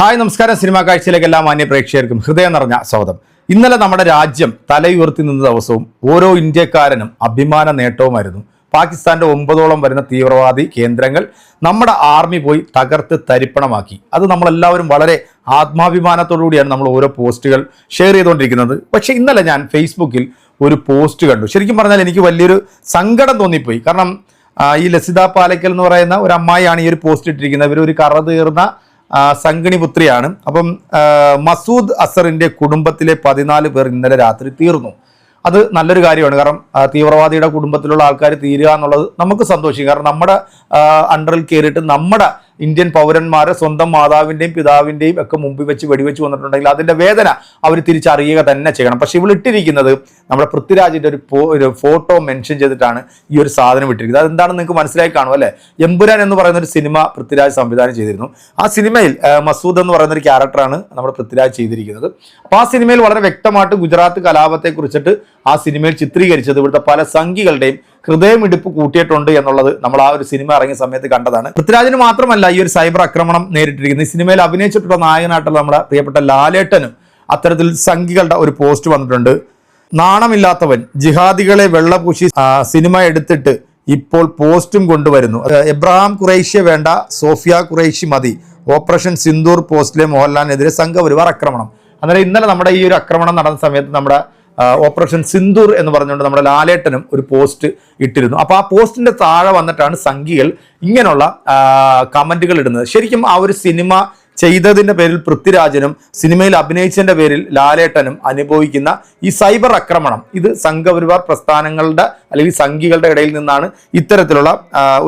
Hi നമസ്കാരം. Cinema കാഴ്ചയിലേക്ക് എല്ലാ മാന്യ പ്രേക്ഷകർക്കും ഹൃദയം നിറഞ്ഞ സ്വാഗതം. ഇന്നലെ നമ്മുടെ രാജ്യം തലയുയർത്തി നിന്ന ദിവസവും ഓരോ ഇന്ത്യക്കാരനും അഭിമാന നേട്ടവുമായിരുന്നു. പാകിസ്ഥാന്റെ ഒമ്പതോളം വരുന്ന തീവ്രവാദി കേന്ദ്രങ്ങൾ നമ്മുടെ ആർമി പോയി തകർത്ത് തരിപ്പണമാക്കി. അത് നമ്മളെല്ലാവരും വളരെ ആത്മാഭിമാനത്തോടു കൂടിയാണ് നമ്മൾ ഓരോ പോസ്റ്റുകൾ ഷെയർ ചെയ്തുകൊണ്ടിരിക്കുന്നത്. പക്ഷേ ഇന്നലെ ഞാൻ ഫേസ്ബുക്കിൽ ഒരു പോസ്റ്റ് കണ്ടു. ശരിക്കും പറഞ്ഞാൽ എനിക്ക് വലിയൊരു സങ്കടം തോന്നിപ്പോയി. കാരണം ഈ ലസിത പാലക്കൽ എന്ന് പറയുന്ന ഒരു അമ്മായിയാണ് ഈ ഒരു പോസ്റ്റ് ഇട്ടിരിക്കുന്നത്. ഇവർ ഒരു കറ തീർന്ന സംഗണി പുത്രിയാണ് അപ്പം മസൂദ് അസറിന്റെ കുടുംബത്തിലെ പതിനാല് പേർ ഇന്നലെ രാത്രി തീർന്നു. അത് നല്ലൊരു കാര്യമാണ്. കാരണം തീവ്രവാദിയുടെ കുടുംബത്തിലുള്ള ആൾക്കാർ തീരുക എന്നുള്ളത് നമുക്ക് സന്തോഷിക്കും. കാരണം നമ്മുടെ അണ്ടറിൽ കയറിയിട്ട് നമ്മുടെ ഇന്ത്യൻ പൗരന്മാരെ സ്വന്തം മാതാവിന്റെയും പിതാവിന്റെയും ഒക്കെ മുമ്പിൽ വെച്ച് വെടിവെച്ച് വന്നിട്ടുണ്ടെങ്കിൽ അതിന്റെ വേദന അവർ തിരിച്ചറിയുക തന്നെ ചെയ്യണം. പക്ഷേ ഇട്ടിരിക്കുന്നത് നമ്മുടെ പൃഥ്വിരാജിന്റെ ഒരു ഒരു ഫോട്ടോ മെൻഷൻ ചെയ്തിട്ടാണ് ഈ ഒരു സാധനം ഇട്ടിരിക്കുന്നത്. അതെന്താണെന്ന് നിങ്ങൾക്ക് മനസ്സിലായി കാണും അല്ലേ? എമ്പുരാൻ എന്ന് പറയുന്ന ഒരു സിനിമ പൃഥ്വിരാജ് സംവിധാനം ചെയ്തിരുന്നു. ആ സിനിമയിൽ മസൂദ് എന്ന് പറയുന്ന ഒരു ക്യാരക്ടറാണ് നമ്മുടെ പൃഥ്വിരാജ് ചെയ്തിരിക്കുന്നത്. അപ്പോൾ ആ സിനിമയിൽ വളരെ വ്യക്തമായിട്ട് ഗുജറാത്ത് കലാപത്തെ കുറിച്ചിട്ട് ആ സിനിമയിൽ ചിത്രീകരിച്ചത് ഇവിടുത്തെ പല സംഘികളുടെയും ഹൃദയമിടിപ്പ് കൂട്ടിയിട്ടുണ്ട് എന്നുള്ളത് നമ്മൾ ആ ഒരു സിനിമ ഇറങ്ങിയ സമയത്ത് കണ്ടതാണ്. പൃഥ്വിരാജിന് മാത്രമല്ല ഈ ഒരു സൈബർ ആക്രമണം നേരിട്ടിരിക്കുന്നത്. ഈ സിനിമയിൽ അഭിനയിച്ചിട്ടുള്ള നായകനായിട്ടുള്ള നമ്മുടെ പ്രിയപ്പെട്ട ലാലേട്ടനും അത്തരത്തിൽ സംഘികളുടെ ഒരു പോസ്റ്റ് വന്നിട്ടുണ്ട്. നാണമില്ലാത്തവൻ ജിഹാദികളെ വെള്ളപൂശി സിനിമ എടുത്തിട്ട് ഇപ്പോൾ പോസ്റ്റും കൊണ്ടുവരുന്നു. എബ്രഹാം ഖുറൈഷ്യ വേണ്ട സോഫിയ ഖുറൈഷി മതി. ഓപ്പറേഷൻ സിന്ദൂർ പോസ്റ്റിലെ മോഹൻലാലിനെതിരെ സംഘപരിവാർ ആക്രമണം. അന്നേരം ഇന്നലെ നമ്മുടെ ഈ ഒരു ആക്രമണം നടന്ന സമയത്ത് നമ്മുടെ ഓപ്പറേഷൻ സിന്ദൂർ എന്ന് പറഞ്ഞുകൊണ്ട് നമ്മുടെ ലാലേട്ടനും ഒരു പോസ്റ്റ് ഇട്ടിരുന്നു. അപ്പോൾ ആ പോസ്റ്റിന്റെ താഴെ വന്നിട്ടാണ് സംഘികൾ ഇങ്ങനെയുള്ള കമന്റുകൾ ഇടുന്നത്. ശരിക്കും ആ ഒരു സിനിമ ചെയ്തതിന്റെ പേരിൽ പൃഥ്വിരാജനും സിനിമയിൽ അഭിനയിച്ചതിന്റെ പേരിൽ ലാലേട്ടനും അനുഭവിക്കുന്ന ഈ സൈബർ ആക്രമണം. ഇത് സംഘപരിവാർ പ്രസ്ഥാനങ്ങളുടെ അല്ലെങ്കിൽ സംഘികളുടെ ഇടയിൽ നിന്നാണ് ഇത്തരത്തിലുള്ള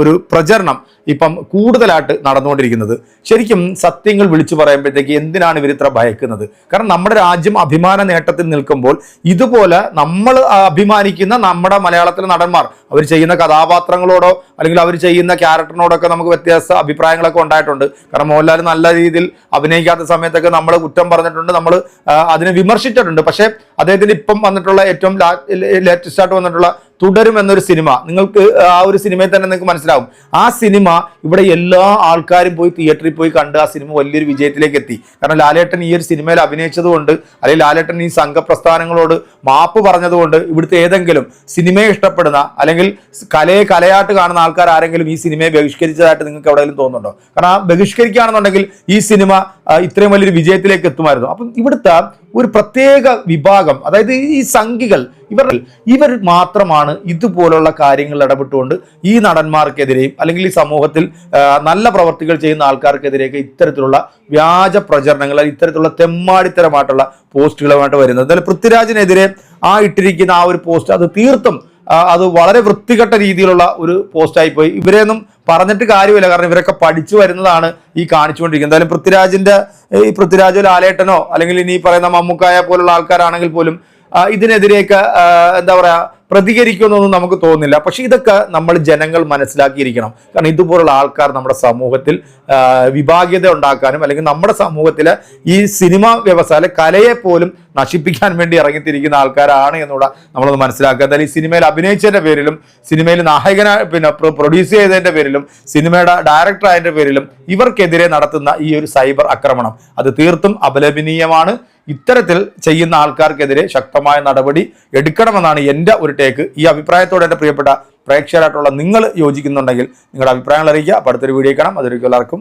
ഒരു പ്രചരണം ഇപ്പം കൂടുതലായിട്ട് നടന്നുകൊണ്ടിരിക്കുന്നത്. ശരിക്കും സത്യങ്ങൾ വിളിച്ചു പറയുമ്പോഴത്തേക്ക് എന്തിനാണ് ഇവർ ഇത്ര ഭയക്കുന്നത്? കാരണം നമ്മുടെ രാജ്യം അഭിമാന നേട്ടത്തിൽ നിൽക്കുമ്പോൾ ഇതുപോലെ നമ്മൾ അഭിമാനിക്കുന്ന നമ്മുടെ മലയാളത്തിലെ നടന്മാർ അവർ ചെയ്യുന്ന കഥാപാത്രങ്ങളോടോ അല്ലെങ്കിൽ അവർ ചെയ്യുന്ന ക്യാരക്ടറിനോടൊക്കെ നമുക്ക് വ്യത്യസ്ത അഭിപ്രായങ്ങളൊക്കെ ഉണ്ടായിട്ടുണ്ട്. കാരണം മോഹൻലാൽ നല്ല രീതിയിൽ അഭിനയിക്കാത്ത സമയത്തൊക്കെ നമ്മൾ കുറ്റം പറഞ്ഞിട്ടുണ്ട് നമ്മൾ അതിനെ വിമർശിച്ചിട്ടുണ്ട്. പക്ഷേ അദ്ദേഹത്തിന് ഇപ്പം വന്നിട്ടുള്ള ഏറ്റവും ലേറ്റസ്റ്റ് ആയിട്ട് വന്നിട്ടുള്ള തുടരും എന്നൊരു സിനിമ. നിങ്ങൾക്ക് ആ ഒരു സിനിമയിൽ തന്നെ നിങ്ങൾക്ക് മനസ്സിലാവും. ആ സിനിമ ഇവിടെ എല്ലാ ആൾക്കാരും പോയി തിയേറ്ററിൽ പോയി കണ്ട് ആ സിനിമ വലിയൊരു വിജയത്തിലേക്ക് എത്തി. കാരണം ലാലേട്ടൻ ഈ ഒരു സിനിമയിൽ അഭിനയിച്ചതുകൊണ്ട് അല്ലെങ്കിൽ ലാലേട്ടൻ ഈ സംഘപ്രസ്ഥാനങ്ങളോട് മാപ്പ് പറഞ്ഞതുകൊണ്ട് ഇവിടുത്തെ ഏതെങ്കിലും സിനിമയെ ഇഷ്ടപ്പെടുന്ന അല്ലെങ്കിൽ കലയെ കലയായിട്ട് കാണുന്ന ആൾക്കാർ ആരെങ്കിലും ഈ സിനിമയെ ബഹിഷ്കരിച്ചതായിട്ട് നിങ്ങൾക്ക് എവിടെയെങ്കിലും തോന്നുന്നുണ്ടോ? കാരണം ആ ബഹിഷ്കരിക്കുകയാണെന്നുണ്ടെങ്കിൽ ഈ സിനിമ ഇത്രയും വലിയൊരു വിജയത്തിലേക്ക് എത്തുമായിരുന്നു. അപ്പം ഇവിടുത്തെ ഒരു പ്രത്യേക വിഭാഗം അതായത് ഈ സംഘികൾ ഇവർ ഇവർ മാത്രമാണ് ഇതുപോലുള്ള കാര്യങ്ങൾ ഇടപെട്ടുകൊണ്ട് ഈ നടന്മാർക്കെതിരെയും അല്ലെങ്കിൽ ഈ സമൂഹത്തിൽ നല്ല പ്രവർത്തികൾ ചെയ്യുന്ന ആൾക്കാർക്കെതിരെയൊക്കെ ഇത്തരത്തിലുള്ള വ്യാജ പ്രചരണങ്ങൾ ഇത്തരത്തിലുള്ള തെമ്മാടിത്തരമായിട്ടുള്ള പോസ്റ്റുകളുമായിട്ട് വരുന്നത്. എന്തായാലും പൃഥ്വിരാജിനെതിരെ ആ ഇട്ടിരിക്കുന്ന ആ ഒരു പോസ്റ്റ് അത് തീർത്തും അത് വളരെ വൃത്തികെട്ട രീതിയിലുള്ള ഒരു പോസ്റ്റായി പോയി ഇവരെയൊന്നും പറഞ്ഞിട്ട് കാര്യമില്ല. കാരണം ഇവരൊക്കെ പഠിച്ചു വരുന്നതാണ് ഈ കാണിച്ചുകൊണ്ടിരിക്കുന്നത്. എന്തായാലും പൃഥ്വിരാജിന്റെ ഈ പൃഥ്വിരാജോ ലാലേട്ടനോ അല്ലെങ്കിൽ ഇനി പറയുന്ന മമ്മൂക്കായ പോലുള്ള ആൾക്കാരാണെങ്കിൽ പോലും ഇതിനെതിരെയൊക്കെ എന്താ പറയാ പ്രതികരിക്കുമെന്നൊന്നും നമുക്ക് തോന്നുന്നില്ല. പക്ഷേ ഇതൊക്കെ നമ്മൾ ജനങ്ങൾ മനസ്സിലാക്കിയിരിക്കണം. കാരണം ഇതുപോലുള്ള ആൾക്കാർ നമ്മുടെ സമൂഹത്തിൽ വിഭാഗ്യത ഉണ്ടാക്കാനും അല്ലെങ്കിൽ നമ്മുടെ സമൂഹത്തിലെ ഈ സിനിമ വ്യവസായ കലയെ പോലും നശിപ്പിക്കാൻ വേണ്ടി ഇറങ്ങിത്തിരിക്കുന്ന ആൾക്കാരാണ് എന്നുള്ള നമ്മളൊന്ന് മനസ്സിലാക്കുക. എന്തായാലും ഈ സിനിമയിൽ അഭിനയിച്ചതിന്റെ പേരിലും സിനിമയിൽ നായകന പിന്നെ പ്രൊഡ്യൂസ് ചെയ്തതിന്റെ പേരിലും സിനിമയുടെ ഡയറക്ടർ ആയതിന്റെ പേരിലും ഇവർക്കെതിരെ നടത്തുന്ന ഈ ഒരു സൈബർ ആക്രമണം. അത് തീർത്തും അപലപനീയമാണ്. ഇത്തരത്തിൽ ചെയ്യുന്ന ആൾക്കാർക്കെതിരെ ശക്തമായ നടപടി എടുക്കണമെന്നാണ് എന്റെ ഒരു ടേക്ക് ഈ അഭിപ്രായത്തോടെ എന്റെ പ്രിയപ്പെട്ട പ്രേക്ഷകരായിട്ടുള്ള നിങ്ങൾ യോജിക്കുന്നുണ്ടെങ്കിൽ നിങ്ങളുടെ അഭിപ്രായങ്ങൾ അറിയിക്കുക. അപ്പോൾ അടുത്തൊരു വീഡിയോ കാണാം. അതൊരിക്കും എല്ലാവർക്കും